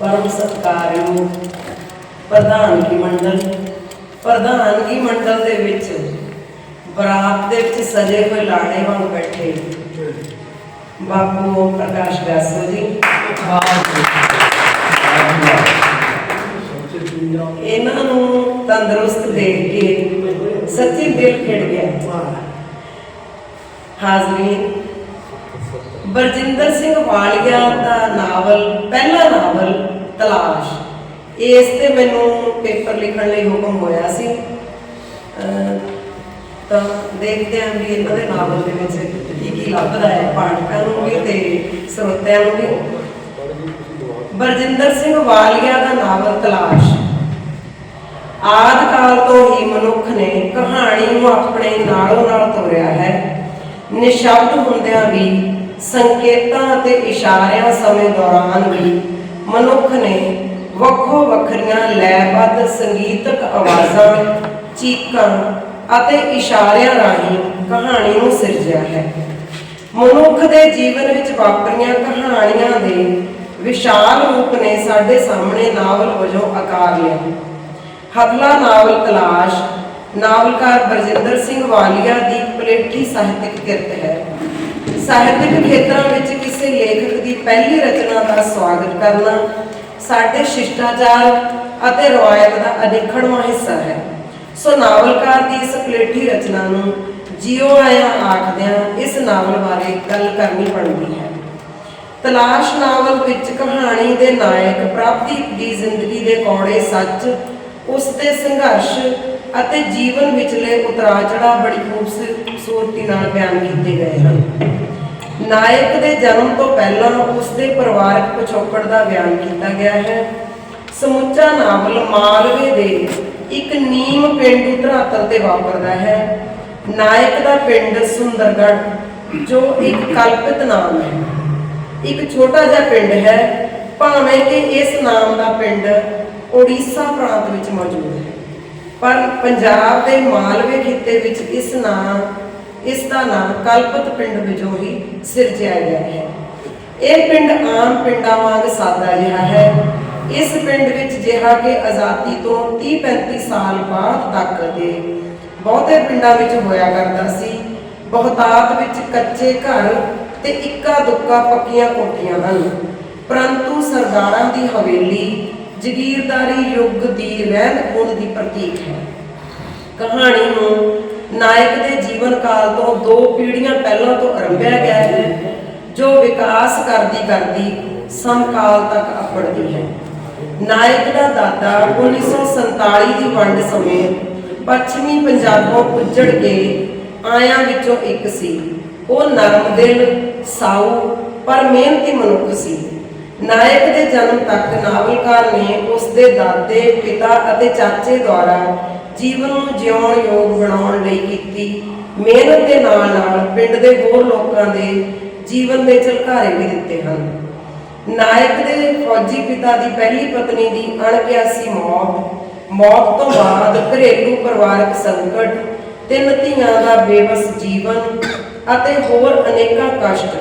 ਪਰਮ ਸਤਿਕਾਰਯੋਗ ਪ੍ਰਧਾਨਗੀ ਮੰਡਲ? ਪ੍ਰਧਾਨਗੀ ਮੰਡਲ ਦੇ ਵਿੱਚ ਬਰਾਤ ਦੇ ਵਿੱਚ ਸਜੇ ਹੋਏ ਲਾੜੇ ਵਾਂਗ ਬੈਠੇ। ਬਾਪੂ ਪ੍ਰਕਾਸ਼ ਗਾਸੋ ਜੀ। ਇਹਨਾਂ ਨੂੰ ਤੰਦਰੁਸਤ ਦੇਖ ਕੇ ਸੱਚੀ ਦਿਲ ਖਿੜ ਗਿਆ। ਹਾਜ਼ਰੀਨ ਬਰਜਿੰਦਰ ਸਿੰਘ ਵਾਲੀਆ ਦਾ ਨਾਵਲ, ਪਹਿਲਾ ਨਾਵਲ, ਤਲਾਸ਼। ਇਸ ਤੇ ਮੈਨੂੰ ਪੇਪਰ ਲਿਖਣ ਲਈ ਹੁਕਮ ਹੋਇਆ ਸੀ। ਤਾਂ ਦੇਖਦੇ ਹਾਂ ਵੀ ਇਹਨਾਂ ਦੇ ਨਾਵਲ ਦੇ ਵਿੱਚ ਕੀ ਕੀ ਲੱਭਦਾ ਹੈ, ਪਾਠਕਾਂ ਨੂੰ ਵੀ ਤੇ ਸਰੋਤਿਆਂ ਨੂੰ ਵੀ। ਬਰਜਿੰਦਰ ਸਿੰਘ ਵਾਲੀਆ ਦਾ ਨਾਵਲ ਤਲਾਸ਼। ਆਦਿ ਕਾਲ ਤੋਂ ਹੀ ਮਨੁੱਖ ਨੇ ਕਹਾਣੀ ਨੂੰ ਆਪਣੇ ਨਾਲੋਂ ਨਾਲ ਤੋਰਿਆ ਹੈ। ਨਿਸ਼ਬਦ ਹੁੰਦਿਆਂ ਵੀ ਸੰਕੇਤਾਂ ਅਤੇ ਇਸ਼ਾਰਿਆਂ ਸਮੇਂ ਦੌਰਾਨ ਵੀ ਮਨੁੱਖ ਨੇ ਵੱਖੋ ਵੱਖਰੀਆਂ ਲੈਬੱਧ ਸੰਗੀਤਕ ਆਵਾਜ਼ਾਂ, ਚੀਕਾਂ ਅਤੇ ਇਸ਼ਾਰਿਆਂ ਰਾਹੀਂ ਕਹਾਣੀ ਨੂੰ ਸਿਰਜਿਆ ਹੈ। ਮਨੁੱਖ ਦੇ ਜੀਵਨ ਵਿੱਚ ਵਾਪਰੀਆਂ ਕਹਾਣੀਆਂ ਦੇ ਵਿਸ਼ਾਲ ਰੂਪ ਨੇ ਸਾਡੇ ਸਾਹਮਣੇ ਨਾਵਲ ਵਜੋਂ ਆਕਾਰ ਲਿਆ। ਹਥਲਾ ਨਾਵਲ ਤਲਾਸ਼, ਨਾਵਲਕਾਰ ਬਰਜਿੰਦਰ ਸਿੰਘ ਵਾਲੀਆ ਦੀ ਪਲੇਠੀ ਸਾਹਿਤਿਕ ਕਿਰਤ ਹੈ। ਸਾਹਿਤਿਕ ਖੇਤਰਾਂ ਵਿੱਚ ਕਿਸੇ ਲੇਖਕ ਦੀ ਪਹਿਲੀ ਰਚਨਾ ਦਾ ਸਵਾਗਤ ਕਰਨਾ ਸਾਡੇ ਸ਼ਿਸ਼ਟਾਚਾਰ ਅਤੇ ਰਵਾਇਤ ਦਾ ਅਨਿਖੜਵਾਂ ਹਿੱਸਾ ਹੈ। ਸੋ ਨਾਵਲਕਾਰ ਦੀ ਇਸ ਪਲੇਠੀ ਰਚਨਾ ਨੂੰ ਜਿਉ ਆਇਆ ਆਖਦਿਆਂ ਇਸ ਨਾਵਲ ਬਾਰੇ ਗੱਲ ਕਰਨੀ ਬਣਦੀ ਹੈ। ਤਲਾਸ਼ ਨਾਵਲ ਵਿੱਚ ਕਹਾਣੀ ਦੇ ਨਾਇਕ ਪ੍ਰਭਦੀਪ ਦੀ ਜ਼ਿੰਦਗੀ ਦੇ ਕੌੜੇ ਸੱਚ, ਉਸ ਦੇ ਸੰਘਰਸ਼ ਅਤੇ ਜੀਵਨ ਵਿਚਲੇ ਉਤਰਾਅ ਚੜਾਅ ਬੜੀ ਖੂਬਸੂਰਤੀ ਨਾਲ ਬਿਆਨ ਕੀਤੇ ਗਏ ਹਨ। ਨਾਇਕ ਦੇ ਜਨਮ ਤੋਂ ਪਹਿਲਾਂ ਉਸ ਦੇ ਪਰਿਵਾਰਕ ਪਿਛੋਕੜ ਦਾ ਬਿਆਨ ਕੀਤਾ ਗਿਆ ਹੈ। ਸਮੁੱਚਾ ਨਾਵਲ ਮਾਲਵੇ ਦੇ ਇੱਕ ਨੀਮ ਪੇਂਡੂ ਧਰਾਤਲ ਤੇ ਵਾਪਰਦਾ ਹੈ। ਨਾਇਕ ਦਾ ਪਿੰਡ ਸੁੰਦਰਗੜ੍ਹ, ਜੋ ਇੱਕ ਕਲਪਿਤ ਨਾਮ ਹੈ। ਇੱਕ ਛੋਟਾ ਜਿਹਾ ਪਿੰਡ ਹੈ, ਭਾਵੇਂ ਕਿ ਇਸ ਨਾਮ ਦਾ ਪਿੰਡ ਓਡੀਸ਼ਾ ਪ੍ਰਾਂਤ ਵਿੱਚ ਮੌਜੂਦ ਹੈ। ਪਰ ਪੰਜਾਬ ਦੇ ਮਾਲਵੇ ਖਿੱਤੇ ਵਿੱਚ ਇਸ ਨਾਮ ਇਸ ਦਾ ਨਾਮ ਕਲਪਤ ਪਿੰਡ ਵਜੋਂ ਹੀ ਸਿਰਜਿਆ ਗਿਆ ਹੈ। ਇਹ ਪਿੰਡ ਆਮ ਪਿੰਡਾਂ ਵਾਂਗ ਸਾਦਾ ਜਿਹਾ ਹੈ। ਇਸ ਪਿੰਡ ਵਿੱਚ ਜਿਹਾ ਕਿ ਆਜ਼ਾਦੀ ਤੋਂ 30-35 ਸਾਲ ਬਾਅਦ ਤੱਕ ਦੇ ਬਹੁਤੇ ਪਿੰਡਾਂ ਵਿੱਚ ਹੋਇਆ ਕਰਦਾ ਸੀ। ਬਹੁਤਾਤ ਵਿੱਚ ਕੱਚੇ ਘਰ ਤੇ ਇੱਕਾ ਦੁੱਕਾ ਪੱਕੀਆਂ ਕੋਠੀਆਂ ਹਨ। ਪਰੰਤੂ ਸਰਦਾਰਾਂ ਦੀ ਹਵੇਲੀ, ਜ਼ਗੀਰਦਾਰੀ ਯੁੱਗ ਦੀ ਰਹਿੰਦ ਖੂੰਹਦ ਦੀ ਪ੍ਰਤੀਕ ਹੈ। ਕਹਾਣੀ ਨੂੰ ਨਾਇਕ ਦੇ ਜੀਵਨ ਕਾਲ ਤੋਂ ਦੋ ਪੀੜ੍ਹੀਆਂ ਪਹਿਲਾਂ ਤੋਂ ਆਰੰਭਿਆ ਗਿਆ ਹੈ, ਜੋ ਵਿਕਾਸ ਕਰਦੀ ਕਰਦੀ ਸਮਕਾਲ ਤੱਕ ਅਪੜਦੀ ਹੈ। ਨਾਇਕ ਦਾ ਦਾਦਾ 1947 ਦੀ ਵੰਡ ਸਮੇਂ ਪੱਛਮੀ ਪੰਜਾਬੋਂ ਉੱਜੜ ਕੇ ਆਇਆਂ ਵਿੱਚੋਂ ਇੱਕ ਸੀ। ਉਹ ਨਰਮ ਦਿਲ, ਸਾਊ, ਪਰ ਮਿਹਨਤੀ ਮਨੁੱਖ ਸੀ। ਨਾਇਕ ਦੇ ਜਨਮ ਤੱਕ ਨਾਵਲਕਾਰ ਨੇ ਉਸ ਦੇ ਦਾਦੇ, ਪਿਤਾ ਅਤੇ ਚਾਚੇ ਦੁਆਰਾ ਜੀਵਨ ਨੂੰ ਜਿਉਣ ਯੋਗ ਬਣਾਉਣ ਲਈ ਕੀਤੀ। ਮਿਹਨਤ ਦੇ ਨਾਲ ਨਾਲ ਪਿੰਡ ਦੇ ਹੋਰ ਲੋਕਾਂ ਦੇ ਜੀਵਨ ਦੇ ਝਲਕਾਰੇ ਵੀ ਦਿੱਤੇ ਹਨ। ਨਾਇਕ ਦੇ ਫੌਜੀ ਪਿਤਾ ਦੀ ਪਹਿਲੀ ਪਤਨੀ ਦੀ ਅਣਕਿਆਸੀ ਮੌਤ। ਮੌਤ ਤੋਂ ਬਾਅਦ ਘਰੇਲੂ ਪਰਿਵਾਰਕ ਸੰਕਟ, ਤਿੰਨ ਧੀਆਂ ਦਾ ਬੇਵਸ ਜੀਵਨ ਅਤੇ ਹੋਰ ਅਨੇਕਾਂ ਕਸ਼ਟ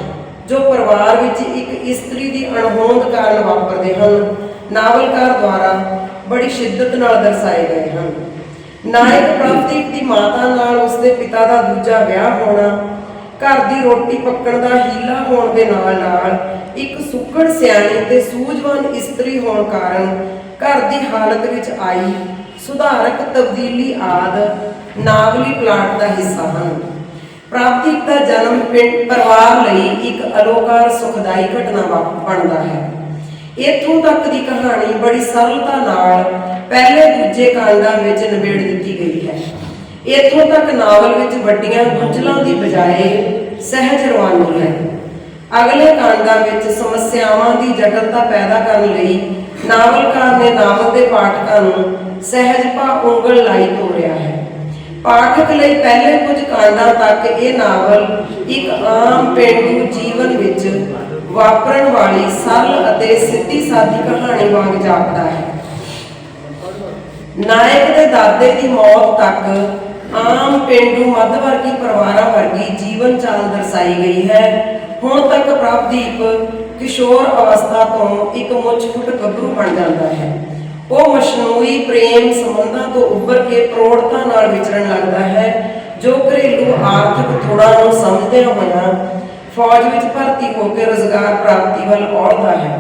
ਜੋ ਪਰਿਵਾਰ ਵਿੱਚ ਇੱਕ ਇਸਤਰੀ ਦੀ ਅਣਹੋਂਦ ਕਾਰਨ ਵਾਪਰਦੇ ਹਨ, ਨਾਵਲਕਾਰ ਦੁਆਰਾ ਬੜੀ ਸ਼ਿੱਦਤ ਨਾਲ ਦਰਸਾਏ ਗਏ ਹਨ। ਨਾਇਕ ਪ੍ਰਭਦੀਪ ਦੀ ਮਾਤਾ ਨਾਲ ਉਸਦੇ ਪਿਤਾ ਦਾ ਦੂਜਾ ਵਿਆਹ ਹੋਣਾ, ਘਰ ਦੀ ਰੋਟੀ ਪੱਕਣ ਦਾ ਹੀਲਾ ਹੋਣ ਦੇ ਨਾਲ ਨਾਲ ਇੱਕ ਸੁੱਕੜ ਸਿਆਣੀ ਤੇ ਸੂਝਵਾਨ ਇਸਤਰੀ ਹੋਣ ਕਾਰਨ ਘਰ ਦੀ ਹਾਲਤ ਵਿੱਚ ਆਈ ਸੁਧਾਰਕ ਤਬਦੀਲੀ ਆਦ ਨਾਵਲੀ ਪਲਾਟ ਦਾ ਹਿੱਸਾ ਹਨ। ਪ੍ਰਾਪਤਿਕ ਦਾ ਜਨਮ ਪਿੰਡ ਪਰਿਵਾਰ ਲਈ ਇੱਕ ਅਲੋਕਾਰ ਸੁਖਦਾਈ ਘਟਨਾ ਵਾਂਗ ਬਣਦਾ ਹੈ। ਇਥੋਂ ਤੱਕ ਦੀ ਕਹਾਣੀ ਬੜੀ ਸਰਲਤਾ ਨਾਲ ਪਹਿਲੇ ਦੂਜੇ ਕਾਂਡਾਂ ਵਿੱਚ ਨਿਬੇੜ ਦਿੱਤੀ ਗਈ ਹੈ। ਇੱਥੋਂ ਤੱਕ ਨਾਵਲ ਵਿੱਚ ਵੱਡੀਆਂ ਗੁੰਝਲਾਂ ਦੀ ਬਜਾਏ ਸਹਿਜ ਰਵਾਨੀ ਹੈ। ਅਗਲੇ ਕਾਂਡਾਂ ਵਿੱਚ ਸਮੱਸਿਆਵਾਂ ਦੀ ਜਟਲਤਾ ਪੈਦਾ ਕਰਨ ਲਈ ਨਾਵਲਕਾਰ ਨੇ ਨਾਵਲ ਦੇ ਪਾਠਕਾਂ ਨੂੰ ਸਹਿਜ ਭਾ ਉਂਗਲ ਲਾਈ ਤੋਰਿਆ ਹੈ। ਪਾਠਕ ਲਈ ਪਹਿਲੇ ਕੁਝ ਕਾਂਡਾਂ ਤੱਕ ਇਹ ਨਾਵਲ ਇੱਕ ਆਮ ਪੇਂਡੂ ਜੀਵਨ ਵਿੱਚ ਵਾਪਰਨ ਵਾਲੀ ਸਰਲ ਅਤੇ ਸਿੱਧੀ ਸਾਦੀ ਕਹਾਣੀ ਵਾਂਗ ਜਾਪਦਾ ਹੈ। ਨਾਇਕ ਦੇ ਦਾਦੇ ਦੀ ਮੌਤ ਤੱਕ ਆਮ ਪਿੰਡੂ ਮੱਧਵਰਗੀ ਪਰਿਵਾਰਾਂ ਵਰਗੀ ਜੀਵਨ ਚਾਲ ਦਰਸਾਈ ਗਈ ਹੈ। ਹੁਣ ਤੱਕ ਪ੍ਰਭਦੀਪ ਕਿਸ਼ੋਰ ਅਵਸਥਾ ਤੋਂ ਇੱਕ ਮੁੱਛ ਫੁੱਟ ਗੱਭਰੂ ਬਣ ਜਾਂਦਾ ਹੈ। ਉਹ ਮਸ਼ਨੂਈ ਪ੍ਰੇਮ ਸੰਬੰਧਾਂ ਤੋਂ ਉੱਭਰ ਕੇ ਪ੍ਰੋੜਤਾ ਨਾਲ ਵਿਚਰਨ ਲੱਗਦਾ ਹੈ, ਜੋ ਘਰੇਲੂ ਆਰਥਿਕ ਥੋੜਾ ਨੂੰ ਸਮਝਦਿਆਂ ਹੋਇਆ ਫੌਜ ਵਿੱਚ ਭਰਤੀ ਹੋ ਕੇ ਰੋਜ਼ਗਾਰ ਪ੍ਰਾਪਤੀ ਵੱਲ ਔੜਦਾ ਹੈ।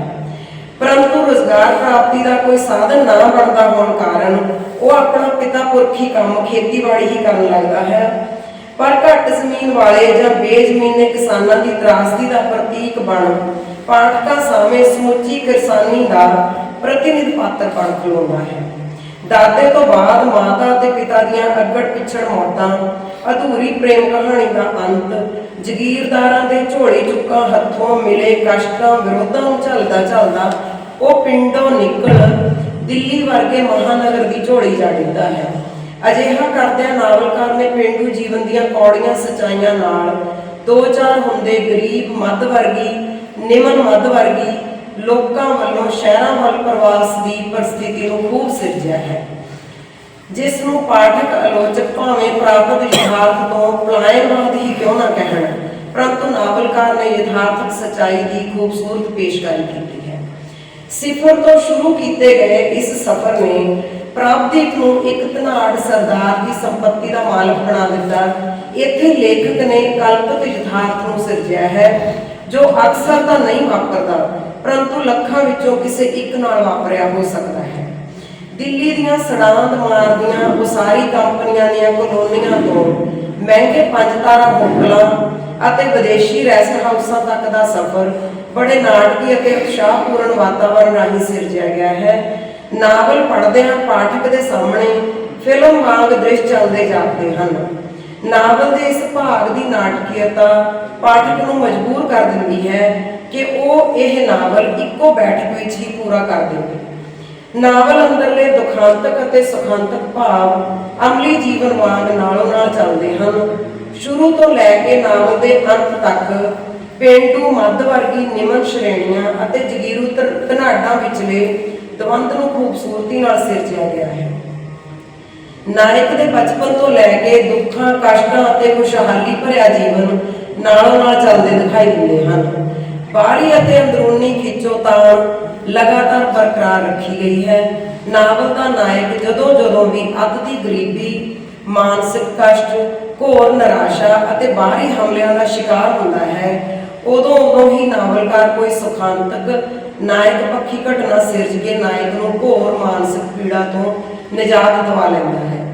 ਪਰੰਤੂ ਰੋਜ਼ਗਾਰ ਪ੍ਰਾਪਤੀ ਦਾ ਕੋਈ ਸਾਧਨ ਨਾ ਬਣਦਾ ਹੋਣ ਕਾਰਨ ਉਹ ਆਪਣਾ ਪਿਤਾ ਪੁਰਖੀ ਕੰਮ ਖੇਤੀਬਾੜੀ ਹੀ ਕਰਨ ਲੱਗਦਾ ਹੈ। ਪਰ ਘੱਟ ਜ਼ਮੀਨ ਵਾਲੇ ਜਾਂ ਬੇਜ਼ਮੀਨੇ ਕਿਸਾਨਾਂ ਦੀ ਤਰਾਸਦੀ ਦਾ ਪ੍ਰਤੀਕ ਬਣ ਪਾਠਕਾਂ ਸਾਹਮਣੇ ਸਮੁੱਚੀ ਕਿਸਾਨੀ ਦਾ ਪ੍ਰਤੀਨਿਧ ਪਾਤਰ ਬਣ ਖਲੋਂਦਾ ਹੈ। ਦਾਦੇ ਤੋਂ ਬਾਅਦ ਮਾਤਾ ਅਤੇ ਪਿਤਾ ਦੀਆਂ ਅੱਗੜ ਪਿੱਛੜ ਮੌਤਾਂ, ਅਧੂਰੀ ਪ੍ਰੇਮ ਕਹਾਣੀ ਦਾ ਅੰਤ ਜਗੀਰਦਾਰਾਂ ਦੇ ਝੋਲੀ ਚੁੱਕਾਂ ਹੱਥੋਂ ਮਿਲੇ ਕਸ਼ਟਾਂ ਵਿਰੋਧਾਂ ਨੂੰ ਝੱਲਦਾ ਉਹ ਪਿੰਡੋਂ ਨਿਕਲ ਦਿੱਲੀ ਵਰਗੇ ਮਹਾਨਗਰ ਦੀ ਝੋਲੀ ਜਾ ਡਿੱਗਦਾ ਹੈ। ਅਜਿਹਾ ਕਰਦਿਆਂ ਨਾਵਲਕਾਰ ਨੇ ਪਿੰਡੂ ਜੀਵਨ ਦੀਆਂ ਕੌੜੀਆਂ ਸਚਾਈਆਂ ਨਾਲ ਦੋ ਚਾਰ ਹੁੰਦੇ ਗਰੀਬ ਮੱਧ ਵਰਗੀ, ਨਿਮਨ ਮੱਧ ਵਰਗੀ ਲੋਕਾਂ ਵੱਲੋਂ ਸ਼ਹਿਰਾਂ ਵੱਲ ਪ੍ਰਵਾਸ ਦੀ ਪਰਿਸਥਿਤੀ ਨੂੰ ਖੂਬ ਸਿਰਜਿਆ ਹੈ। ਜਿਸ ਨੂੰ ਪਾਠਕ ਆਲੋਚਕ ਭਾਵੇਂ ਪ੍ਰਾਪਤ ਯਥਾਰਥ ਤੋਂ ਪਲਾਇਨਵਾਦ ਕਿਉਂ ਨਾ ਕਹਿਣ ਪਰੰਤੂ ਨਾਵਲਕਾਰ ਨੇ ਯਥਾਰਥਕ ਸਚਾਈ ਦੀ ਖੂਬਸੂਰਤ ਪੇਸ਼ਕਾਰੀ ਕੀਤੀ ਹੈ। ਸਿਫਰ ਤੋਂ ਸ਼ੁਰੂ ਕੀਤੇ ਗਏ ਇਸ ਸਫ਼ਰ ਨੇ ਪ੍ਰਾਪਤਿਕ ਨੂੰ ਇੱਕ ਧਨਾੜ ਸਰਦਾਰ ਦੀ ਸੰਪત્ਤੀ ਦਾ ਮਾਲਕ ਬਣਾ ਦਿੱਤਾ। ਇੱਥੇ ਲੇਖਕ ਨੇ ਕਲਪਿਤ ਯਥਾਰਥ ਨੂੰ ਸਿਰਜਿਆ ਹੈ, ਜੋ ਅਕਸਰ ਤਾਂ ਨਹੀਂ ਵਾਪਰਦਾ ਪਰੰਤੂ ਲੱਖਾਂ ਵਿੱਚੋਂ ਕਿਸੇ ਇੱਕ ਨਾਲ ਵਾਪਰਿਆ ਹੋ ਸਕਦਾ ਹੈ। ਦਿੱਲੀ ਦੀਆਂ ਸੜਾਂਦ ਮਾਰਦੀਆਂ ਉਸਾਰੀ ਕੰਪਨੀਆਂ ਦੀਆਂ ਕਲੋਨੀਆਂ ਤੋਂ ਮਹਿੰਗੇ ਪੰਜ ਤਾਰਾ ਹੋਟਲਾਂ ਅਤੇ ਵਿਦੇਸ਼ੀ ਰੈਸਟ ਹਾਊਸਾਂ ਤੱਕ ਦਾ ਸਫ਼ਰ ਬੜੇ ਨਾਟਕੀ ਅਤੇ ਉਤਸ਼ਾਹਪੂਰਨ ਵਾਤਾਵਰਣ ਰਾਹੀਂ ਸਿਰਜਿਆ ਗਿਆ ਹੈ। ਨਾਵਲ ਪੜ੍ਹਦਿਆਂ ਪਾਠਕ ਦੇ ਸਾਹਮਣੇ ਫਿਲਮ ਵਾਂਗ ਦ੍ਰਿਸ਼ ਚੱਲਦੇ ਜਾਂਦੇ ਹਨ। ਨਾਵਲ ਦੇ ਇਸ ਭਾਗ ਦੀ ਨਾਟਕੀਅਤਾ ਪਾਠਕ ਨੂੰ ਮਜਬੂਰ ਕਰ ਦਿੰਦੀ ਹੈ ਕਿ ਉਹ ਇਹ ਨਾਵਲ ਇੱਕੋ ਬੈਠਕ ਵਿੱਚ ਹੀ ਪੂਰਾ ਕਰ ਦੇਵੇ। ਨਾਵਲ ਅੰਦਰਲੇ ਦੁਖਾਂਤਕ ਅਤੇ ਸੁਖਾਂਤਕ ਭਾਵ ਅਮਲੀ ਜੀਵਨ ਵਾਂਗ ਨਾਲੋਂ ਨਾਲ ਚੱਲਦੇ ਹਨ। ਸ਼ੁਰੂ ਤੋਂ ਲੈ ਕੇ ਨਾਵਲ ਦੇ ਅੰਤ ਤੱਕ ਪੇਂਡੂ ਮੱਧ ਵਰਗੀ ਨਿਮਨ ਸ਼੍ਰੇਣੀਆਂ ਅਤੇ ਜਗੀਰੂ ਧਰ- ਵਿਚਲੇ ਦਵੰਦ ਨੂੰ ਖੂਬਸੂਰਤੀ ਨਾਲ ਸਿਰਜਿਆ ਗਿਆ ਹੈ। ਨਾਇਕ ਦੇ ਬਚਪਨ ਤੋਂ ਲੈ ਕੇ ਦੁੱਖਾਂ, ਕਸ਼ਟਾਂ ਅਤੇ ਖੁਸ਼ਹਾਲੀ ਭਰਿਆ ਜੀਵਨ ਨਾਲੋਂ ਨਾਲ ਚੱਲਦੇ ਦਿਖਾਈ ਦਿੰਦੇ ਹਨ। ਬਾਹਰੀ ਅਤੇ ਅੰਦਰੂਨੀ ਖਿੱਚੋਤਾਣ ਲਗਾਤਾਰ ਬਰਕਰਾਰ ਰੱਖੀ ਗਈ ਹੈ। ਨਾਵਲ ਦਾ ਨਾਇਕ ਜਦੋਂ ਜਦੋਂ ਵੀ ਅੱਤ ਦੀ ਗਰੀਬੀ, ਮਾਨਸਿਕ ਕਸ਼ਟ, ਘੋਰ ਨਿਰਾਸ਼ਾ ਅਤੇ ਬਾਹਰੀ ਹਮਲਿਆਂ ਦਾ ਸ਼ਿਕਾਰ ਹੁੰਦਾ ਹੈ, ਉਦੋਂ ਉਦੋਂ ਹੀ ਨਾਵਲਕਾਰ ਕੋਈ ਸੁਖਾਂਤਕ ਨਾਇਕ ਪੱਖੀ ਘਟਨਾ ਸਿਰਜ ਕੇ ਨਾਇਕ ਨੂੰ ਘੋਰ ਮਾਨਸਿਕ ਪੀੜਾ ਤੋਂ ਨਿਜਾਤ ਦਿਵਾ ਲੈਂਦਾ ਹੈ।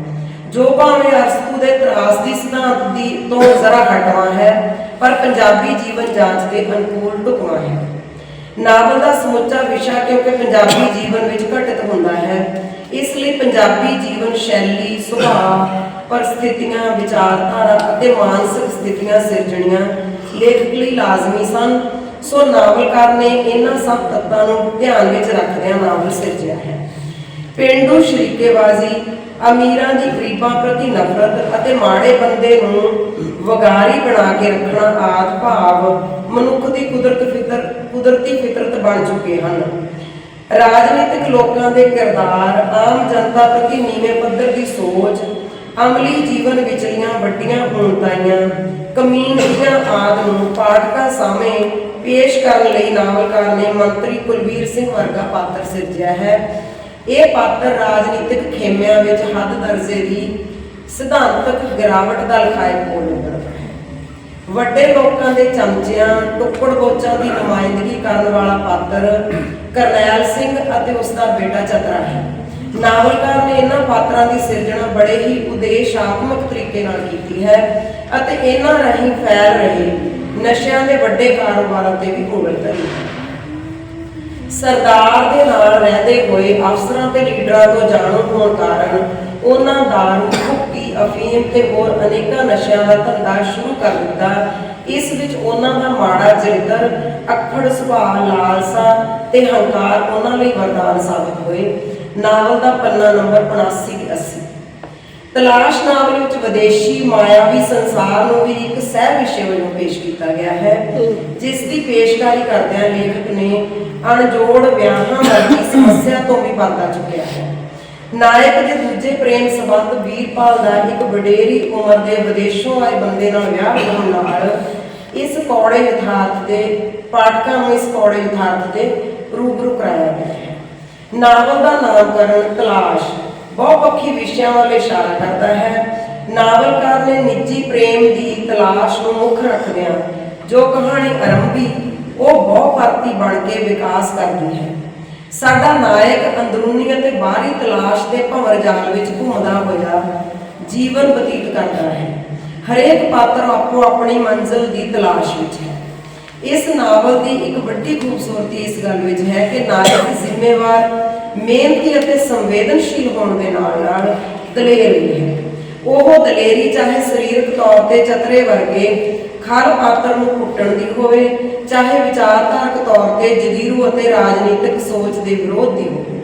ਜੋ ਭਾਵੇਂ ਅਰਸਤੂ ਦੇ ਤਰਾਸ ਦੀ ਸਿਧਾਂਤ ਦੀ ਤੋਂ ਜ਼ਰਾ ਹਟਵਾ ਹੈ, ਪਰ ਪੰਜਾਬੀ ਜੀਵਨ ਜਾਂਚ ਦੇ ਅਨੁਕੂਲ ਢੁਕਵਾਂ ਹੈ। ਨਾਵਲ ਦਾ ਸਮੁੱਚਾ ਵਿਸ਼ਾ ਕਿਉਂਕਿ ਪੰਜਾਬੀ ਜੀਵਨ ਵਿੱਚ ਘਟਿਤ ਹੁੰਦਾ ਹੈ। ਇਸ ਲਈ ਪੰਜਾਬੀ ਜੀਵਨ ਸ਼ੈਲੀ, ਸੁਭਾਅ, ਪਰਿਸਥਿਤੀਆਂ, ਵਿਚਾਰਧਾਰਾ ਅਤੇ ਮਾਨਸਿਕ ਸਥਿਤੀਆਂ ਸਿਰਜਣੀਆਂ ਲੇਖਕ ਲਈ ਲਾਜ਼ਮੀ ਸਨ। ਸੋ ਨਾਵਲਕਾਰ ਨੇ ਇਹਨਾਂ ਸਭ ਤੱਤਾਂ ਨੂੰ ਧਿਆਨ ਵਿੱਚ ਰੱਖਦਿਆਂ ਨਾਵਲ ਸਿਰਜਿਆ ਹੈ। ਪਿੰਡੂ ਸ਼ਰੀਕੇਬਾਜ਼ੀ ਅਮੀਰਾਂ ਦੀ ਗਰੀਬਾਂ ਪ੍ਰਤੀ ਨਫ਼ਰਤ ਅਤੇ ਮਾੜੇ ਬੰਦੇ ਨੂੰ ਵਗਾਰੀ ਬਣਾ ਕੇ ਰੱਖਣਾ ਆਦ ਭਾਵ ਮਨੁੱਖ ਦੀ ਕੁਦਰਤ ਫਿਤਰ, ਕੁਦਰਤੀ ਫਿਤਰਤ ਬਣ ਚੁੱਕੇ ਹਨ। ਰਾਜਨੀਤਿਕ ਲੋਕਾਂ ਦੇ ਕਿਰਦਾਰ, ਆਮ ਜਨਤਾ ਪ੍ਰਤੀ ਨੀਵੇਂ ਪੱਧਰ ਦੀ ਸੋਚ, ਅਮਲੀ ਜੀਵਨ ਵਿਚਲੀਆਂ ਵੱਡੀਆਂ ਪੂਰਨਤਾਈਆਂ ਕਮੀਨਗੀਆਂ ਆਦ ਨੂੰ ਪਾਠਕਾਂ ਸਾਹਮਣੇ ਪੇਸ਼ ਕਰਨ ਲਈ ਨਾਵਲਕਾਰ ਨੇ ਮੰਤਰੀ ਕੁਲਵੀਰ ਸਿੰਘ ਵਰਗਾ ਪਾਤਰ ਸਿਰਜਿਆ ਹੈ। ਇਹ ਪਾਤਰ ਰਾਜਨੀਤਿਕ ਖੇਮਿਆਂ ਵਿੱਚ ਹੱਦ ਦਰਜੇ ਦੀ ਸਿਧਾਂਤਕ ਗਿਰਾਵਟ ਦਾ ਲਖਾਇਕ ਹੋ। ਵੱਡੇ ਲੋਕਾਂ ਦੇ ਚਮਚਿਆਂ, ਟੁੱਕੜ ਗੋਚਾਂ ਦੀ ਨੁਮਾਇੰਦਗੀ ਕਰਨ ਵਾਲਾ ਪਾਤਰ ਕਰਨੈਲ ਸਿੰਘ ਅਤੇ ਉਸ ਦਾ ਬੇਟਾ ਚਤਰਾ ਹੈ। ਨਾਵਲਕਾਰ ਨੇ ਇਹਨਾਂ ਪਾਤਰਾਂ ਦੀ ਸਿਰਜਣਾ ਬੜੇ ਹੀ ਉਦੇਸ਼ਾਤਮਕ ਤਰੀਕੇ ਨਾਲ ਕੀਤੀ ਹੈ ਅਤੇ ਇਹਨਾਂ ਰਾਹੀਂ ਫੈਲ ਰਹੇ ਨਸ਼ਿਆਂ ਦੇ ਵੱਡੇ ਕਾਰੋਬਾਰਾਂ ਤੇ ਵੀ ਉਂਗਲ ਧਰੀ ਸਰਦਾਰ ਦੇ ਨਾਲ ਰਹਿੰਦੇ ਹੋਏ ਅਫਸਰਾਂ ਤੇ ਲੀਡਰਾਂ ਤੋਂ ਜਾਣੂ ਹੋਣ ਕਾਰਨ ਉਹਨਾਂ ਦਾ ਅਫੀਮ ਤੇ ਹੋਰ ਅਨੇਕਾਂ ਨਸ਼ਿਆਂ ਦਾ ਧੰਦਾ ਸ਼ੁਰੂ ਕਰ ਦਿੱਤਾ। ਇਸ ਵਿੱਚ ਉਹਨਾਂ ਦਾ ਮਾੜਾ ਚਰਿੱਤਰ ਅਖੜ ਸੁਭਾਅ, ਲਾਲਸਾ ਤੇ ਹੰਕਾਰ ਉਹਨਾਂ ਲਈ ਵਰਦਾਨ ਸਾਬਤ ਹੋਏ। ਨਾਵਲ ਦਾ ਪੰਨਾ ਨੰਬਰ 79 80 ਤਲਾਸ਼ ਨਾਵਲ ਵਿੱਚ ਵਿਦੇਸ਼ੀ ਮਾਇਆਵੀ ਸੰਸਾਰ ਨੂੰ ਵੀ ਇੱਕ ਸਹਿ ਵਿਸ਼ੇ ਵਜੋਂ ਪੇਸ਼ ਕੀਤਾ ਗਿਆ ਹੈ, ਜਿਸ ਦੀ ਪੇਸ਼ਕਾਰੀ ਕਰਦਿਆਂ ਲੇਖਕ ਨੇ ਅਣਜੋੜ ਵਿਆਹਾਂ ਵਰਗੀ ਸਮੱਸਿਆ ਤੋਂ ਵੀ ਪਰਦਾ ਚੁੱਕਿਆ ਹੈ। ਨਾਇਕ ਦੇ ਦੂਜੇ ਪ੍ਰੇਮ ਸੰਬੰਧ ਵੀਰਪਾਲ ਦਾ ਇੱਕ ਵਡੇਰੀ ਉਮਰ ਦੇ ਵਿਦੇਸ਼ੋਂ ਆਏ ਬੰਦੇ ਨਾਲ ਵਿਆਹ ਹੋਣ ਨਾਲ ਇਸ ਕੌੜੇ ਯਥਾਰਥ ਦੇ, ਪਾਠਕਾਂ ਨੂੰ ਇਸ ਕੌੜੇ ਯਥਾਰਥ ਦੇ ਰੂਬਰੂ ਕਰਾਇਆ ਗਿਆ ਹੈ। ਨਾਵਲ ਦਾ ਨਾਮਕਰਨ ਤਲਾਸ਼ ਬਹੁਪੱਖੀ ਵਿਸ਼ਿਆਂ ਵੱਲ ਇਸ਼ਾਰਾ ਕਰਦਾ ਹੈ। ਨਾਵਲਕਾਰ ਨੇ ਨਿੱਜੀ ਪ੍ਰੇਮ ਦੀ ਤਲਾਸ਼ ਨੂੰ ਮੁੱਖ ਰੱਖਦਿਆਂ ਜੋ ਕਹਾਣੀ ਆਰੰਭੀ, ਉਹ ਬਹੁਪਰਤੀ ਬਣ ਕੇ ਵਿਕਾਸ ਕਰਦੀ ਹੈ। ਸਾਡਾ ਨਾਇਕ ਅੰਦਰੂਨੀ ਬਾਹਰੀ ਤਲਾਸ਼ ਦੇ ਭੰਵਰ ਜਾਲ ਵਿੱਚ ਘੁੰਮਦਾ ਹੋਇਆ ਜੀਵਨ ਬਤੀਤ ਕਰਦਾ ਹੈ। ਹਰੇਕ ਪਾਤਰ ਆਪੋ ਆਪਣੀ ਮੰਜ਼ਿਲ ਦੀ ਤਲਾਸ਼ ਵਿੱਚ ਹੈ। ਇਸ ਨਾਵਲ ਦੀ ਇੱਕ ਵੱਡੀ ਖੂਬਸੂਰਤੀ ਇਸ ਗੱਲ ਵਿੱਚ ਹੈ ਕਿ ਨਾਇਕ ਜ਼ਿੰਮੇਵਾਰ, ਮਿਹਨਤੀ ਅਤੇ ਸੰਵੇਦਨਸ਼ੀਲ ਹੋਣ ਦੇ ਨਾਲ ਨਾਲ ਦਲੇਰ ਵੀ ਹੈ। ਉਹ ਦਲੇਰੀ ਚਾਹੇ ਸਰੀਰਕ ਤੌਰ ਤੇ ਚਤਰੇ ਵਰਗੇ ਖਰ ਪਾਤਰ ਨੂੰ ਕੁੱਟਣ ਦੀ ਹੋਵੇ, ਚਾਹੇ ਵਿਚਾਰਧਾਰਕ ਤੌਰ ਤੇ ਜਗੀਰੂ ਅਤੇ ਰਾਜਨੀਤਿਕ ਸੋਚ ਦੇ ਵਿਰੋਧ ਦੀ ਹੋਵੇ।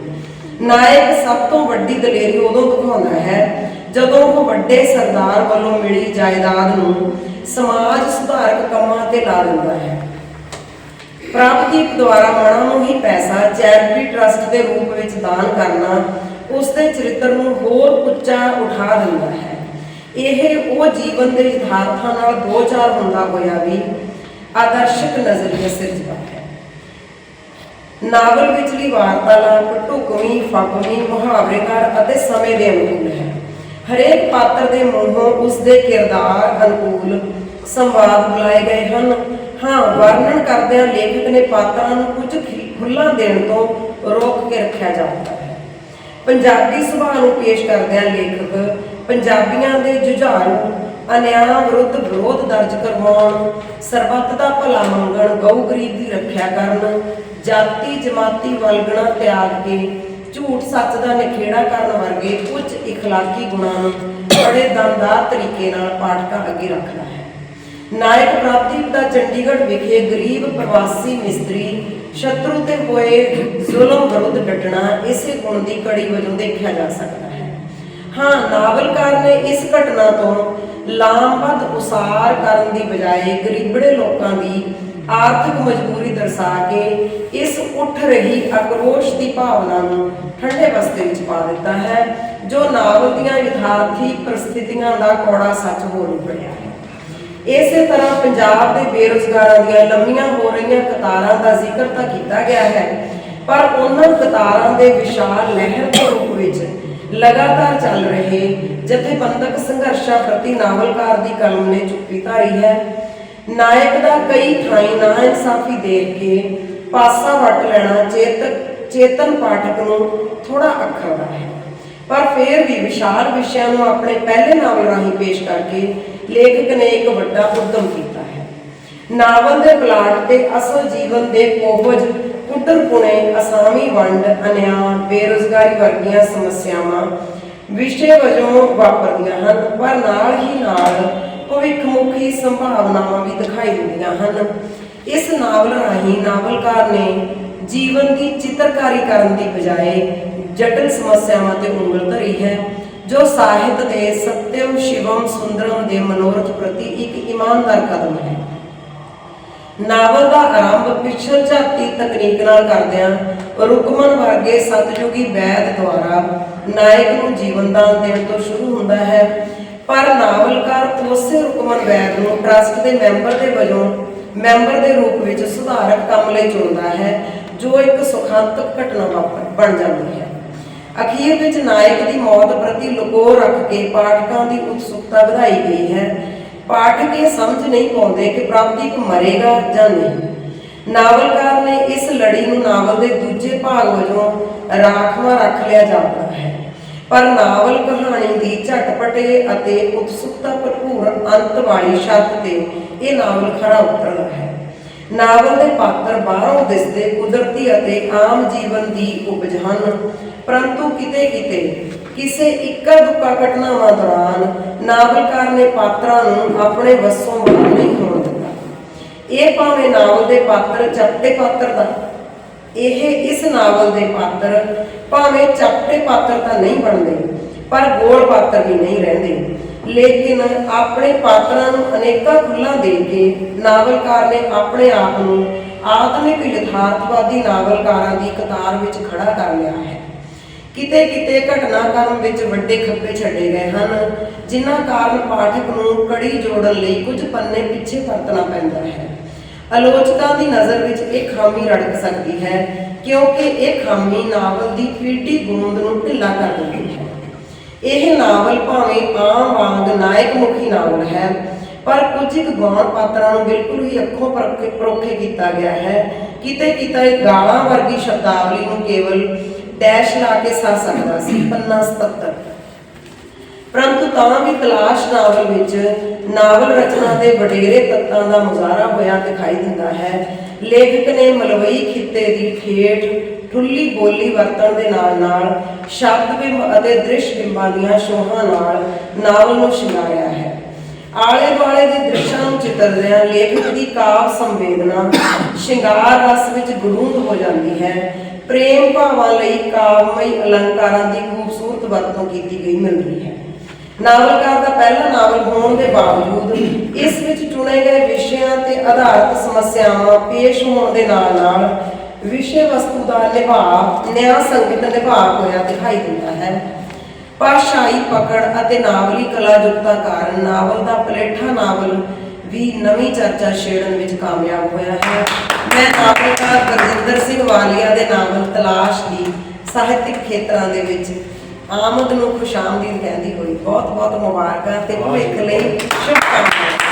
ਨਾਇਕ ਸਭ ਤੋਂ ਵੱਡੀ ਦਲੇਰੀ ਉਦੋਂ ਦਿਖਾਉਂਦਾ ਹੈ, ਜਦੋਂ ਉਹ ਵੱਡੇ ਸਰਦਾਰ ਵੱਲੋਂ ਮਿਲੀ ਜਾਇਦਾਦ ਨੂੰ ਸਮਾਜ ਸੁਧਾਰਕ ਕੰਮਾਂ ਤੇ ਲਾ ਦਿੰਦਾ ਹੈ। ਪ੍ਰਾਪਤੀਪ ਦੁਆਰਾ ਮਨਾਂ ਨੂੰ ਹੀ ਪੈਸਾ, ਚੈਰਿਟੀ ਟਰਸਟ ਦੇ ਰੂਪ ਵਿੱਚ ਦਾਨ ਕਰਨਾ, ਉਸ ਦੇ ਚਰਿੱਤਰ ਨੂੰ ਹੋਰ ਉੱਚਾ ਉਠਾ ਦਿੰਦਾ ਹੈ। ਇਹ ਉਹ ਜੀਵਨ ਦੇ ਯਥਾਰਥਾਂ ਨਾਲ ਦੋ ਚਾਰ ਹੁੰਦਾ ਹੋਇਆ ਵੀ ਆਦਰਸ਼ਕ ਨਜ਼ਰੀਆ ਸਿਰਜਦਾ ਹੈ। ਨਾਵਲ ਵਿਚਲੀ ਵਾਰਤਾਲਾਪ ਢੁਕਵੀਂ ਫਕਵੀਂ ਮੁਹਾਵਰੇਕਾਰ ਅਤੇ ਸਮੇਂ ਦੇ ਅਨੁਕੂਲ ਹੈ। ਹਰੇਕ ਪਾਤਰ ਦੇ ਮੂੰਹੋਂ ਉਸ ਦੇ ਕਿਰਦਾਰ ਅਨੁਕੂਲ ਸੰਵਾਦ ਬੁਲਾਏ ਗਏ ਹਨ। ਹਾਂ, ਵਰਣਨ ਕਰਦਿਆਂ ਲੇਖਕ ਨੇ ਪਾਤਰਾਂ ਨੂੰ ਕੁਝ ਖੁੱਲਾ ਦੇਣ ਤੋਂ ਰੋਕ ਕੇ ਰੱਖਿਆ ਜਾਂਦਾ ਹੈ। ਪੰਜਾਬੀ ਸੁਭਾਅ ਨੂੰ ਪੇਸ਼ ਕਰਦਿਆਂ ਲੇਖਕ ਪੰਜਾਬੀਆਂ ਦੇ ਜੁਝਾਰੂ, ਅਨਿਆਂ ਵਿਰੁੱਧ ਵਿਰੋਧ ਦਰਜ ਕਰਵਾਉਣ, ਸਰਬੱਤ ਦਾ ਭਲਾ ਮੰਗਣ, ਗਊ ਗਰੀਬ ਦੀ ਰੱਖਿਆ ਕਰਨ ਜਾਤੀ ਜਮਾਤੀ ਵਲਗਣਾ ਤਿਆਗ ਕੇ ਝੂਠ ਸੱਚ ਦਾ ਨਿਖੇੜਾ ਕਰਨ ਵਰਗੇ ਉੱਚ ਇਖਲਾਕੀ ਗੁਣਾਂ ਨੂੰ ਬੜੇ ਦਮਦਾਰ ਤਰੀਕੇ ਨਾਲ ਪਾਠਕਾਂ ਅੱਗੇ ਰੱਖਦਾ ਹੈ। ਨਾਇਕ ਪ੍ਰਾਪਤੀਪ ਦਾ ਚੰਡੀਗੜ੍ਹ ਵਿਖੇ ਗਰੀਬ ਪ੍ਰਵਾਸੀ ਮਿਸਤਰੀ ਸ਼ਤਰੂ ਤੇ ਹੋਏ ਜ਼ੁਲਮ ਵਿਰੁੱਧ ਡਟਣਾ ਇਸੇ ਗੁਣ ਦੀ ਕੜੀ ਵਜੋਂ ਦੇਖਿਆ ਜਾ ਸਕਦਾ ਹੈ। ਹਾਂ, ਨਾਵਲਕਾਰ ਨੇ ਇਸ ਘਟਨਾ ਤੋਂ ਲਾਮਬੱਧ ਉਸਾਰ ਕਰਨ ਦੀ ਬਜਾਏ ਗਰੀਬੜੇ ਲੋਕਾਂ ਦੀ ਆਰਥਿਕ ਮਜਬੂਰੀ ਦਰਸਾ ਕੇ ਇਸ ਉੱਠ ਰਹੀ ਆਕਰੋਸ਼ ਦੀ ਭਾਵਨਾ ਨੂੰ ਠੰਡੇ ਬਸਤੇ ਵਿੱਚ ਪਾ ਦਿੱਤਾ ਹੈ, ਜੋ ਨਾਵਲ ਦੀਆਂ ਯਥਾਰਥੀ ਪ੍ਰਸਥਿਤੀਆਂ ਦਾ ਕੌੜਾ ਸੱਚ ਹੋ ਨਿਕਲਿਆ ਹੈ। ਇਸੇ ਤਰ੍ਹਾਂ ਪੰਜਾਬ ਦੇ ਬੇਰੁਜ਼ਗਾਰਾਂ ਦੀਆਂ ਲੰਮੀਆਂ ਹੋ ਰਹੀਆਂ ਕਤਾਰਾਂ ਦਾ ਜ਼ਿਕਰ ਤਾਂ ਕੀਤਾ ਗਿਆ ਹੈ, ਪਰ ਉਹਨਾਂ ਕਤਾਰਾਂ ਦੇ ਵਿਸ਼ਾਲ ਲਹਿਰ ਦੇ ਰੂਪ ਵਿੱਚ ਲਗਾਤਾਰ ਚੱਲ ਰਹੇ ਜਥੇਬੰਦਕ ਸੰਘਰਸ਼ਾਂ ਪ੍ਰਤੀ ਨਾਵਲਕਾਰ ਦੀ ਕਲਮ ਨੇ ਚੁੱਪੀ ਧਾਰੀ ਹੈ। ਨਾਇਕ ਦਾ ਕਈ ਥਾਈਂ ਨਾ ਇਨਸਾਫੀ ਦੇਖ ਕੇ ਪਾਸਾ ਵੱਟ ਲੈਣਾ ਚੇਤਕ ਚੇਤਨ ਪਾਠਕ ਨੂੰ ਥੋੜਾ ਅੱਖਰਦਾ ਹੈ। ਪਰ ਫਿਰ ਵੀ ਵਿਸ਼ਾਲ ਵਿਸ਼ਿਆਂ ਨੂੰ ਆਪਣੇ ਪਹਿਲੇ ਨਾਵਲ ਰਾਹੀਂ ਪੇਸ਼ ਕਰਕੇ ਲੇਖਕ ਨੇ ਇੱਕ ਵੱਡਾ ਉਦਮ ਕੀਤਾ ਹੈ। ਨਾਵਲ ਦੇ ਪਲਾਟ ਤੇ ਅਸਲ ਜੀਵਨ ਦੇ ਕੋਹਜ ਕੁੱਟਰ ਅਸਾਮੀ ਵੰਡ, ਅਨਿਆਂ, ਬੇਰੁਜ਼ਗਾਰੀ ਵਰਗੀਆਂ ਸਮੱਸਿਆਵਾਂ ਵਿਸ਼ੇ ਵਜੋਂ ਵਾਪਰਦੀਆਂ ਹਨ, ਪਰ ਨਾਲ ਹੀ ਨਾਲ ਭਵਿੱਖਮੁਖੀ ਸੰਭਾਵਨਾਵਾਂ ਵੀ ਦਿਖਾਈ ਦਿੰਦੀਆਂ ਹਨ। ਇਸ ਨਾਵਲ ਰਾਹੀਂ ਨਾਵਲਕਾਰ ਨੇ ਜੀਵਨ ਦੀ ਚਿੱਤਰਕਾਰੀ ਕਰਨ ਦੀ ਬਜਾਏ ਜਟਿਲ ਸਮੱਸਿਆਵਾਂ ਤੇ ਉਂਗਲ ਧਰੀ ਹੈ, ਜੋ ਸਾਹਿਤ ਦੇ ਸਤਿਅਮ ਸ਼ਿਵਮ ਸੁੰਦਰਮ ਦੇ ਮਨੋਰਥ ਪ੍ਰਤੀ ਇੱਕ ਇਮਾਨਦਾਰ ਕਦਮ ਹੈ। ਨਾਵਲ ਦਾ ਆਰੰਭ ਪਿਛਲ ਝਾਤੀ ਤਕਨੀਕ ਨਾਲ ਕਰਦਿਆਂ ਰੁਕਮਨ ਵਰਗੇ ਸਤਜੁਗੀ ਵੈਦ ਦੁਆਰਾ ਨਾਇਕ ਨੂੰ ਜੀਵਨਦਾਨ ਦੇਣ ਤੋਂ ਸ਼ੁਰੂ ਹੁੰਦਾ ਹੈ। ਪਰ ਨਾਵਲਕਾਰ ਉਸੇ ਰੁਕਮਨ ਵੈਦ ਨੂੰ ਟਰਸਟ ਦੇ ਮੈਂਬਰ ਦੇ ਵਜੋਂ ਮੈਂਬਰ ਦੇ ਰੂਪ ਵਿੱਚ ਸੁਧਾਰਕ ਕੰਮ ਲਈ ਚੁਣਦਾ ਹੈ, ਜੋ ਇੱਕ ਸੁਖਾਂਤਕ ਘਟਨਾ ਵਾਪਰ, ਬਣ ਜਾਂਦੀ ਹੈ। ਅਖੀਰ ਵਿੱਚ ਨਾਇਕ ਦੀ ਮੌਤ ਪ੍ਰਤੀ ਲੁਕੋ ਰੱਖ ਕੇ ਪਾਠਕਾਂ ਦੀ ਉਤਸੁਕਤਾ ਵਧਾਈ ਗਈ ਹੈ। ਪਾਠਕ ਇਹ ਸਮਝ ਨਹੀਂ ਪਾਉਂਦੇ ਕਿ ਪ੍ਰਾਪਤੀਕ ਮਰੇਗਾ ਜਾਂ ਨਹੀਂ। ਨਾਵਲਕਾਰ ਨੇ ਇਸ ਲੜੀ ਨੂੰ ਨਾਵਲ ਦੇ ਦੂਜੇ ਭਾਗ ਵਜੋਂ ਰਾਖਵਾਂ ਰੱਖ ਲਿਆ ਜਾਂਦਾ ਹੈ। ਪਰ ਨਾਵਲ ਕਹਾਣੀ ਦੀ ਝਟਪਟੇ ਅਤੇ ਉਤਸੁਕਤਾ ਭਰਪੂਰ ਅੰਤ ਵਾਲੀ ਸ਼ਰਤ ਤੇ ਇਹ ਨਾਵਲ ਖਰਾ ਉਤਰਦਾ ਹੈ। ਨਾਵਲ ਦੇ ਪਾਤਰ ਬਾਹਰੋਂ ਦਿਸਦੇ ਕੁਦਰਤੀ ਅਤੇ ਆਮ ਜੀਵਨ ਦੀ ਉਪਜ ਹਨ। ਪਰੰਤੂ ਕਿਤੇ ਕਿਤੇ ਕਿਸੇ ਇੱਕਾ ਦੁੱਕਾ ਘਟਨਾਵਾਂ ਦੌਰਾਨ ਨਾਵਲਕਾਰ ਨੇ ਪਾਤਰਾਂ ਨੂੰ ਆਪਣੇ ਵੱਸੋਂ ਬਾਹਰ ਨਹੀਂ ਹੋਣ ਦਿੱਤਾ। ਇਹ ਭਾਵੇਂ ਨਾਵਲ ਦੇ ਪਾਤਰ ਚਪਟੇ ਪਾਤਰ ਦਾ, ਇਹ ਇਸ ਨਾਵਲ ਦੇ ਪਾਤਰ ਭਾਵੇਂ ਚਪਟੇ ਪਾਤਰ ਤਾਂ ਨਹੀਂ ਬਣਦੇ, ਪਰ ਗੋਲ ਪਾਤਰ ਵੀ ਨਹੀਂ ਰਹਿੰਦੇ। ਲੇਕਿਨ ਆਪਣੇ ਪਾਤਰਾਂ ਨੂੰ ਅਨੇਕਾਂ ਖੁੱਲਾਂ ਦੇ ਕੇ ਨਾਵਲਕਾਰ ਨੇ ਆਪਣੇ ਆਪ ਨੂੰ ਆਧੁਨਿਕ ਯਥਾਰਥਵਾਦੀ ਨਾਵਲਕਾਰਾਂ ਦੀ ਕਤਾਰ ਵਿੱਚ ਖੜਾ ਕਰ ਲਿਆ ਹੈ। ਕਿਤੇ ਕਿਤੇ ਘਟਨਾਕ੍ਰਮ ਵਿੱਚ ਵੱਡੇ ਖੱਪੇ ਛੱਡੇ ਗਏ ਹਨ, ਜਿਨ੍ਹਾਂ ਕਾਰਨ ਪਾਠਕ ਨੂੰ ਕੜੀ ਜੋੜਨ ਲਈ ਕੁਝ ਪੰਨੇ ਪਿੱਛੇ ਪਰਤਣਾ ਪੈਂਦਾ ਹੈ। ਆਲੋਚਕਾਂ ਦੀ ਨਜ਼ਰ ਵਿੱਚ ਇਹ ਖਾਮੀ ਰੜਕ ਸਕਦੀ ਹੈ ਕਿਉਂਕਿ ਇਹ ਖਾਮੀ ਨਾਵਲ ਦੀ ਪੀਟੀ ਗੂੰਦ ਨੂੰ ਢਿੱਲਾ ਕਰ ਦਿੰਦੀ ਹੈ। ਇਹ ਨਾਵਲ ਭਾਵੇਂ ਆਮ ਵਾਂਗ ਨਾਇਕ ਮੁਖੀ ਨਾਵਲ ਹੈ, ਪਰ ਕੁਝ ਇੱਕ ਗੌਣ ਪਾਤਰਾਂ ਨੂੰ ਬਿਲਕੁਲ ਹੀ ਅੱਖੋਂ ਪਰੋਖੇ ਕੀਤਾ ਗਿਆ ਹੈ। ਕਿਤੇ ਕਿਤੇ ਗਾਲਾਂ ਵਰਗੀ ਸ਼ਬਦਾਵਲੀ ਨੂੰ ਕੇਵਲ ਡੈਸ਼ ਲਾ ਕੇ ਸਾ ਸਕਦਾ ਸੀ, ਪੰਨਾ 77 ਪਰੰਤੂ ਤਾਂ ਵੀ ਤਲਾਸ਼ ਨਾਵਲ ਵਿੱਚ ਨਾਵਲ ਰਚਨਾ ਦੇ ਵਡੇਰੇ ਤੱਤਾਂ ਦਾ ਮੁਜ਼ਾਹਰਾ ਹੋਇਆ ਦਿਖਾਈ ਦਿੰਦਾ ਹੈ। ਲੇਖਕ ਨੇ ਮਲਵਈ ਖਿੱਤੇ ਦੀ ਠੇਠ ਠੁੱਲੀ ਬੋਲੀ ਵਰਤਣ ਦੇ ਨਾਲ ਨਾਲ ਸ਼ਬਦ ਬਿੰਬ ਅਤੇ ਦ੍ਰਿਸ਼ ਬਿੰਬਾਂ ਦੀਆਂ ਸ਼ੋਹਾਂ ਨਾਲ ਨਾਵਲ ਨੂੰ ਸ਼ਿੰਗਾਰਿਆ ਹੈ। ਆਲੇ ਦੁਆਲੇ ਦੇ ਦ੍ਰਿਸ਼ਾਂ ਨੂੰ ਚਿਤਰਦਿਆਂ ਲੇਖਕ ਦੀ ਕਾਵ ਸੰਵੇਦਨਾ, ਸ਼ਿੰਗਾਰ ਰਸ ਵਿੱਚ ਗੜੂੰਦ ਹੋ ਜਾਂਦੀ ਹੈ। ਪ੍ਰੇਮ ਭਾਵਾਂ ਲਈ ਕਾਵਮਈ ਅਲੰਕਾਰਾਂ ਦੀ ਖੂਬਸੂਰਤ ਵਰਤੋਂ ਕੀਤੀ ਗਈ ਮਿਲਦੀ ਹੈ। ਨਾਵਲਕਾਰ ਦਾ ਪਹਿਲਾ ਨਾਵਲ ਹੋਣ ਦੇ ਬਾਵਜੂਦ ਇਸ ਵਿੱਚ ਚੁਣੇ ਗਏ ਵਿਸ਼ਿਆਂ ਤੇ ਆਧਾਰਿਤ ਸਮੱਸਿਆਵਾਂ ਪੇਸ਼ ਹੋਣ ਦੇ ਨਾਲ ਨਾਲ ਵਿਸ਼ੇ ਵਸਤੂ ਦਾ ਨਿਭਾਅ ਨਿਆਂ ਸੰਗਤ ਨਿਭਾਅ ਹੋਇਆ ਦਿਖਾਈ ਦਿੰਦਾ ਹੈ। ਭਾਸ਼ਾਈ ਪਕੜ ਅਤੇ ਨਾਵਲੀ ਕਲਾਯੁਕਤਾ ਕਾਰਨ ਨਾਵਲ ਦਾ ਪਲੇਠਾ ਨਾਵਲ ਵੀ ਨਵੀਂ ਚਰਚਾ ਛੇੜਨ ਵਿੱਚ ਕਾਮਯਾਬ ਹੋਇਆ ਹੈ। ਮੈਂ ਨਾਵਲਕਾਰ ਗੁਰਜਿੰਦਰ ਸਿੰਘ ਵਾਲੀਆ ਦੇ ਨਾਵਲ ਤਲਾਸ਼ ਦੀ ਸਾਹਿਤਿਕ ਖੇਤਰਾਂ ਦੇ ਵਿੱਚ ਆਮਦ ਨੂੰ ਖੁਸ਼ਾਮਦੀਦ ਕਹਿੰਦੀ ਹੋਈ। ਬਹੁਤ ਬਹੁਤ ਮੁਬਾਰਕਾਂ ਤੇ ਭਵਿੱਖ ਲਈ ਸ਼ੁਭਕਾਮਨਾਵਾਂ।